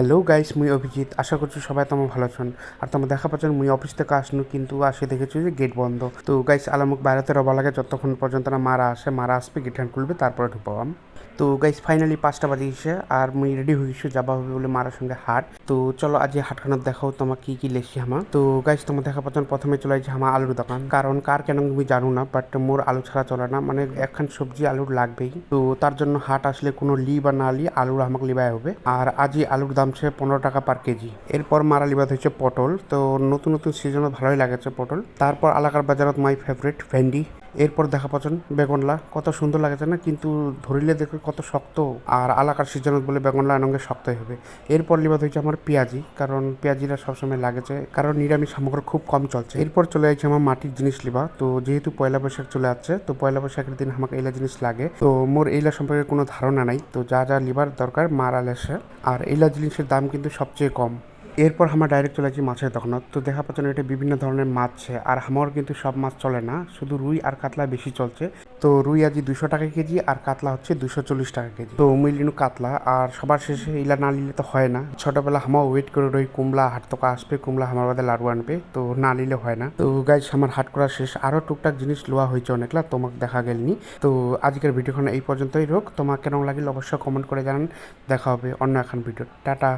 Hello guys মুই অভিজিৎ। আশা করছি সবাই তোমার ভালো আছেন। আর তোমার দেখা পাচ্ছেন, মুই অফিস থেকে আসনু কিন্তু আসে দেখেছি যে গেট বন্ধ। তো গাইস আলামুক বাইরেতে রবা লাগে, যতক্ষণ পর্যন্ত না মারা আসে, মারা আসবে গেট হ্যান্ড খুলবে, তারপরে ঢুকবাম তো গাইস ফাইনালি পাঁচটা বাজে এসে, আর মুই রেডি হয়ে গেছি, যাবা হবে বলে মারার সঙ্গে হাট। তো চলো আজ এই হাটখানার দেখাও তোমার কি কি লেসি হামা। তো গাইস তোমার দেখা পাচ্ছেন, প্রথমে চলে যাচ্ছে হামা আলুর দোকান। কারণ কার কেন আমি জানো না বাট মোর আলু ছাড়া চলে না। মানে একখান সবজি আলুর লাগবেই। তো তার জন্য হাট আসলে কোনো লি বা না লি, আলুর আমাকে লিবাই হবে। আর আজই আলুর দাম ছে পনেরো টাকা পার কেজি। এরপর মারালি ভাত হচ্ছে পটল। তো নতুন নতুন সিজনে ভালোই লাগেছে পটল। তারপর আলাকার বাজারত মাই ফেভারিট ভেন্ডি। এরপর দেখা পাচ্ছেন বেগুনলা, কত সুন্দর লাগেছে না? কিন্তু ধরিলে দেখে কত শক্ত আর আলাকার সিজনত বলে বেগুনলা নঙ্গে শক্তই হবে। এরপর লিবাদ হয়েছে আমার পেঁয়াজি, কারণ পেঁয়াজিরা সবসময় লাগেছে, কারণ নিরামিষ সামগ্রী খুব কম চলছে। এরপর চলে যাচ্ছে আমার মাটির জিনিস লিবা, তো যেহেতু পয়লা বৈশাখ চলে আসছে, তো পয়লা বৈশাখের দিন আমাকে এইলা জিনিস লাগে। তো মোর এইলা সম্পর্কে কোনো ধারণা নাই, তো যা যা লিবার দরকার, মারা লেসে আর এইলা জিনিসের দাম কিন্তু সবচেয়ে কম। এরপর আমরা ডাইরেক্ট চলে যাচ্ছি মাছের দোকানত। তো দেখা পাচ্ছেন এটা বিভিন্ন ধরনের মাছ আছে আর আমার কিন্তু সব মাছ চলে না। শুধু রুই আর কাতলা বেশি চলছে। তো রুই আজি দুশো টাকা কেজি, আর কাতলা হচ্ছে দুশো চল্লিশ টাকা কেজি। তো মিলিনু কাতলা, আর সবার শেষে ইলা না নিলে তো হয় না। ছোটবেলা হামা ওয়েট করে রই কুমলা হাট তোকা আসবে, কুমলা আমার বাদে লাড়ু আনবে। তো না নিলে হয় না। তো গাইজ আমার হাট করা শেষ। আরও টুকটাক জিনিস লোয়া হয়েছে অনেকলা, তোমাকে দেখা গেলনি। তো আজকের ভিডিওখানে এই পর্যন্তই রোক তোমার কেমন লাগিল অবশ্যই কমেন্ট করে জানান। দেখা হবে অন্য এখন ভিডিও টাটা।